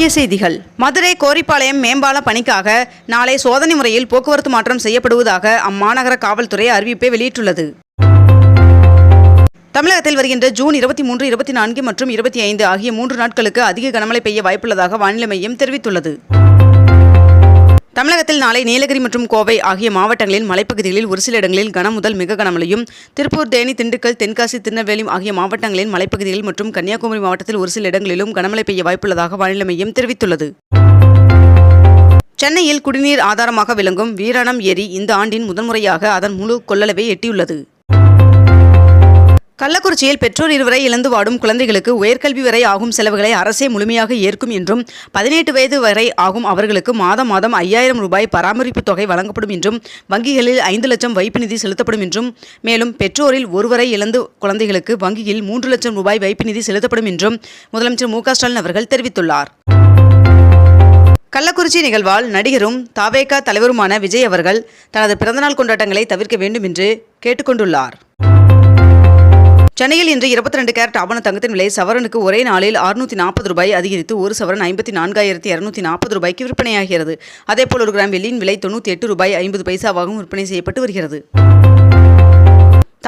முக்கிய செய்திகள். மதுரை கோரிப்பாளையம் மேம்பால பணிக்காக நாளை சோதனை முறையில் போக்குவரத்து மாற்றம் செய்யப்படுவதாக அம்மாநகர காவல்துறை அறிவிப்பை வெளியிட்டுள்ளது. தமிழகத்தில் வருகின்ற ஜூன் இருபத்தி மூன்று இருபத்தி நான்கு மற்றும் இருபத்தி ஐந்து ஆகிய மூன்று நாட்களுக்கு அதிக கனமழை பெய்ய வாய்ப்புள்ளதாக வானிலை மையம் தெரிவித்துள்ளது. தமிழகத்தில் நாளை நீலகிரி மற்றும் கோவை ஆகிய மாவட்டங்களின் மலைப்பகுதிகளில் ஒரு சில இடங்களில் கனம் முதல் மிக கனமழையும் திருப்பூர் தேனி திண்டுக்கல் தென்காசி திருநெல்வேலி ஆகிய மாவட்டங்களின் மலைப்பகுதிகள் மற்றும் கன்னியாகுமரி மாவட்டத்தில் ஒரு சில இடங்களிலும் கனமழை பெய்ய வாய்ப்புள்ளதாக வானிலை மையம் தெரிவித்துள்ளது. சென்னையில் குடிநீர் ஆதாரமாக விளங்கும் வீராணம் ஏரி இந்த ஆண்டின் முதன்முறையாக அதன் முழு கொள்ளளவை எட்டியுள்ளது. கள்ளக்குறிச்சியில் பெற்றோர் இருவரை இழந்து வாடும் குழந்தைகளுக்கு உயர்கல்வி வரை ஆகும் செலவுகளை அரசே முழுமையாக ஏற்கும் என்றும் பதினெட்டு வயது வரை ஆகும் அவர்களுக்கு மாதம் மாதம் ஐயாயிரம் ரூபாய் பராமரிப்பு தொகை வழங்கப்படும் என்றும் வங்கிகளில் ஐந்து லட்சம் வைப்பு நிதி செலுத்தப்படும் என்றும் மேலும் பெற்றோரில் ஒருவரை இழந்து குழந்தைகளுக்கு வங்கியில் மூன்று லட்சம் ரூபாய் வைப்பு நிதி செலுத்தப்படும் என்றும் முதலமைச்சர் மு ஸ்டாலின் அவர்கள் தெரிவித்துள்ளார். கள்ளக்குறிச்சி நிகழ்வால் நடிகரும் தாவேகா தலைவருமான விஜய் அவர்கள் தனது பிறந்தநாள் கொண்டாட்டங்களை தவிர்க்க வேண்டும் என்று கேட்டுக்கொண்டுள்ளார். சென்னையில் இன்று இருபத்தி ரெண்டு கேரட் ஆவண தங்கத்தின் விலை சவரனுக்கு ஒரே நாளில் அறுநூத்தி நாற்பது ரூபாய் அதிகரித்து ஒரு சவரன் ஐம்பத்தி நான்காயிரத்தி இருநூத்தி நாற்பது ரூபாய்க்கு விற்பனையாகிறது. அதேபோல் ஒரு கிராம் வெள்ளியின் விலை தொண்ணூற்றி எட்டு ரூபாய் ஐம்பது பைசாவாகவும் விற்பனை செய்யப்பட்டு வருகிறது.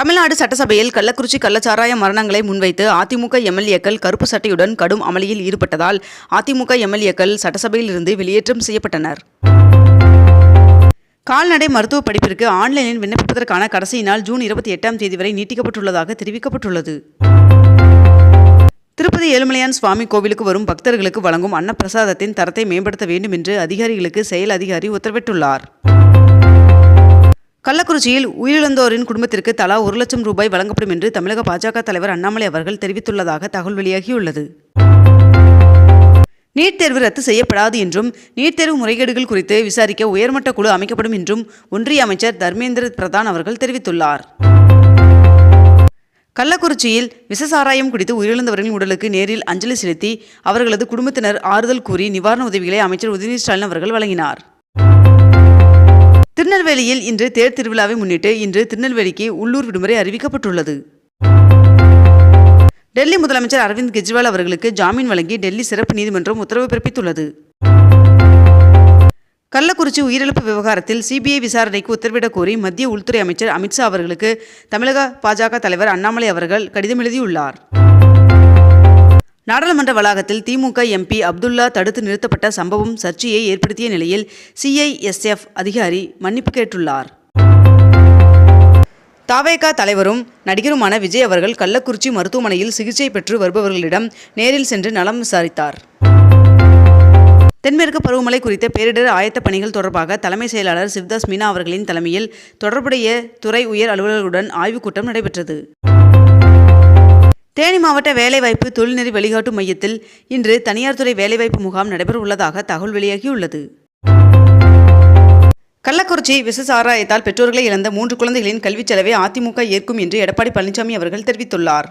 தமிழ்நாடு சட்டசபையில் கள்ளக்குறிச்சி கள்ளச்சாராய மரணங்களை முன்வைத்து அதிமுக எம்எல்ஏக்கள் கருப்பு சட்டையுடன் கடும் அமளியில் ஈடுபட்டதால் அதிமுக எம்எல்ஏக்கள் சட்டசபையில் இருந்து வெளியேற்றம் செய்யப்பட்டனர். கால்நடை மருத்துவ படிப்பிற்கு ஆன்லைனில் விண்ணப்பிப்பதற்கான கடைசி நாள் ஜூன் இருபத்தி எட்டாம் தேதி வரை நீட்டிக்கப்பட்டுள்ளதாக தெரிவிக்கப்பட்டுள்ளது. திருப்பதி ஏழுமலையான் சுவாமி கோவிலுக்கு வரும் பக்தர்களுக்கு வழங்கும் அன்னப்பிரசாதத்தின் தரத்தை மேம்படுத்த வேண்டும் என்று அதிகாரிகளுக்கு செயல் அதிகாரி உத்தரவிட்டுள்ளார். கள்ளக்குறிச்சியில் உயிரிழந்தோரின் குடும்பத்திற்கு தலா ஒரு லட்சம் ரூபாய் வழங்கப்படும் என்று தமிழக பாஜக தலைவர் அண்ணாமலை அவர்கள் தெரிவித்துள்ளதாக தகவல் வெளியாகியுள்ளது. நீட் தேர்வு ரத்து செய்யப்படாது என்றும் நீட் தேர்வு முறைகேடுகள் குறித்து விசாரிக்க உயர்மட்ட குழு அமைக்கப்படும் என்றும் ஒன்றிய அமைச்சர் தர்மேந்திர பிரதான் அவர்கள் தெரிவித்துள்ளார். கள்ளக்குறிச்சியில் விசசாராயம் குடித்து உயிரிழந்தவர்களின் உடலுக்கு நேரில் அஞ்சலி செலுத்தி அவர்களது குடும்பத்தினர் ஆறுதல் கூறி நிவாரண உதவிகளை அமைச்சர் உதயநிதி ஸ்டாலின் அவர்கள் வழங்கினார். திருநெல்வேலியில் இன்று தேர் திருவிழாவை முன்னிட்டு இன்று திருநெல்வேலிக்கு உள்ளூர் விடுமுறை அறிவிக்கப்பட்டுள்ளது. டெல்லி முதலமைச்சர் அரவிந்த் கெஜ்ரிவால் அவர்களுக்கு ஜாமீன் வழங்கி டெல்லி சிறப்பு நீதிமன்றம் உத்தரவு பிறப்பித்துள்ளது. கள்ளக்குறிச்சி உயிரிழப்பு விவகாரத்தில் சிபிஐ விசாரணைக்கு உத்தரவிடக் கோரி மத்திய உள்துறை அமைச்சர் அமித்ஷா அவர்களுக்கு தமிழக பாஜக தலைவர் அண்ணாமலை அவர்கள் கடிதம் எழுதியுள்ளார். நாடாளுமன்ற வளாகத்தில் திமுக எம்பி அப்துல்லா தடுத்து நிறுத்தப்பட்ட சம்பவம் சர்ச்சையை ஏற்படுத்திய நிலையில் சிஐஎஸ்எஃப் அதிகாரி மன்னிப்பு கேட்டுள்ளார். தாவேகா தலைவரும் நடிகருமான விஜய் அவர்கள் கள்ளக்குறிச்சி மருத்துவமனையில் சிகிச்சை பெற்று வருபவர்களிடம் நேரில் சென்று நலம் விசாரித்தார். தென்மேற்கு பருவமழை குறித்த பேரிடர் ஆயத்த பணிகள் தொடர்பாக தலைமை செயலாளர் சிவ்தாஸ் மீனா அவர்களின் தலைமையில் தொடர்புடைய துறை உயர் அலுவலர்களுடன் ஆய்வுக் கூட்டம் நடைபெற்றது. தேனி மாவட்ட வேலைவாய்ப்பு தொழில்நெறி வழிகாட்டு மையத்தில் இன்று தனியார் துறை வேலைவாய்ப்பு முகாம் நடைபெற உள்ளதாக தகவல் வெளியாகியுள்ளது. கள்ளக்குறிச்சி விசசாராயத்தால் பெற்றோர்களை இழந்த மூன்று குழந்தைகளின் கல்விச் செலவை அதிமுக ஏற்கும் என்று எடப்பாடி பழனிசாமி அவர்கள் தெரிவித்துள்ளார்.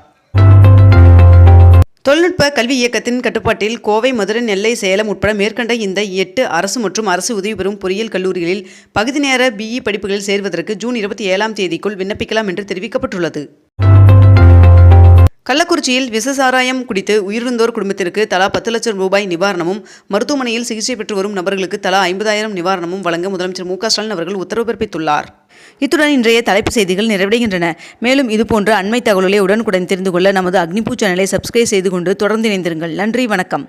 தொழில்நுட்ப கல்வி இயக்கத்தின் கட்டுப்பாட்டில் கோவை மதுரை நெல்லை சேலம் உட்பட மேற்கண்ட இந்த எட்டு அரசு மற்றும் அரசு உதவி பெறும் பொறியியல் கல்லூரிகளில் பகுதி நேர பிஇ படிப்புகளில் சேர்வதற்கு ஜூன் இருபத்தி ஏழாம் தேதிக்குள் விண்ணப்பிக்கலாம் என்று தெரிவிக்கப்பட்டுள்ளது. கள்ளக்குறிச்சியில் விஷசாராயம் குடித்து உயிரிழந்தோர் குடும்பத்திற்கு தலா பத்து லட்சம் ரூபாய் நிவாரணமும் மருத்துவமனையில் சிகிச்சை பெற்று வரும் நபர்களுக்கு தலா ஐம்பதாயிரம் நிவாரணமும் வழங்க முதலமைச்சர் மு க ஸ்டாலின் அவர்கள் உத்தரவு பிறப்பித்துள்ளார். இத்துடன் இன்றைய தலைப்பு செய்திகள் நிறைவடைகின்றன. மேலும் இதுபோன்ற அண்மை தகவல்களை உடனுக்குடன் தெரிந்து கொள்ள நமது அக்னிபூ சேனலை சப்ஸ்கிரைப் செய்து கொண்டு தொடர்ந்து இணைந்திருங்கள். நன்றி வணக்கம்.